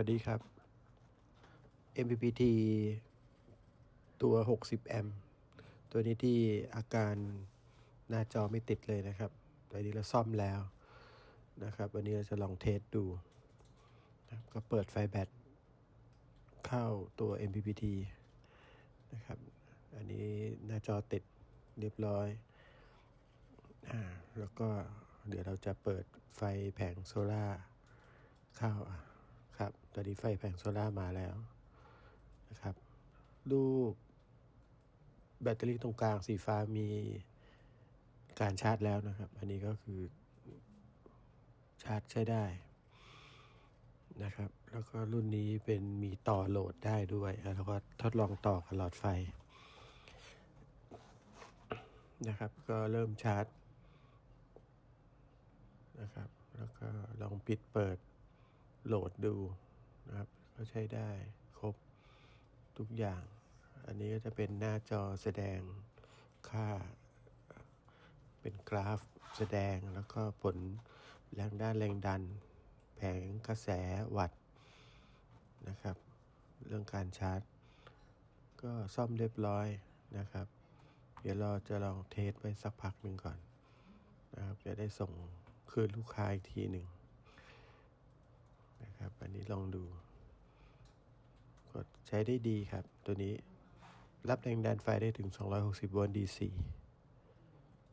วัสดีครับ MPPT ตัว 60 แอมตัวนี้ที่อาการหน้าจอไม่ติดเลยนะครับตัวนี้เราซ่อมแล้วนะครับ วันนี้เราจะลองเทสดูนะก็เปิดไฟแบตเข้าตัว MPPT นะครับ อันนี้หน้าจอติดเรียบร้อยอ่าแล้วก็เดี๋ยวเราจะเปิดไฟแผงโซล่าเข้าอะ ครับตอนนี้ไฟแผงโซล่ามาแล้วนะครับ รูปแบตเตอรี่ตรงกลางสีฟ้ามีการชาร์จแล้วนะครับ อันนี้ก็คือชาร์จใช้ได้นะครับ แล้วก็รุ่นนี้เป็นมีต่อโหลดได้ด้วย แล้วก็ทดลองต่อกับหลอดไฟนะครับ ก็เริ่มชาร์จนะครับ แล้วก็ลองปิดเปิด โหลดดูนะครับ ก็ใช้ได้ครบทุกอย่าง อันนี้ก็จะเป็นหน้าจอแสดงค่า เป็นกราฟแสดงแล้วก็ผลแรงด้านแรงดัน แผงกระแสวัตต์นะครับ เรื่องการชาร์จ ก็ซ่อมเรียบร้อยนะครับ เดี๋ยวเราจะลองเทสไปสักพักหนึ่งก่อนนะครับจะได้ส่งคืนลูกค้าอีกทีหนึ่ง ครับ อันนี้ลองดู กดใช้ได้ดีครับ ตัวนี้รับแรงดันไฟได้ถึง 260 โวลต์ DC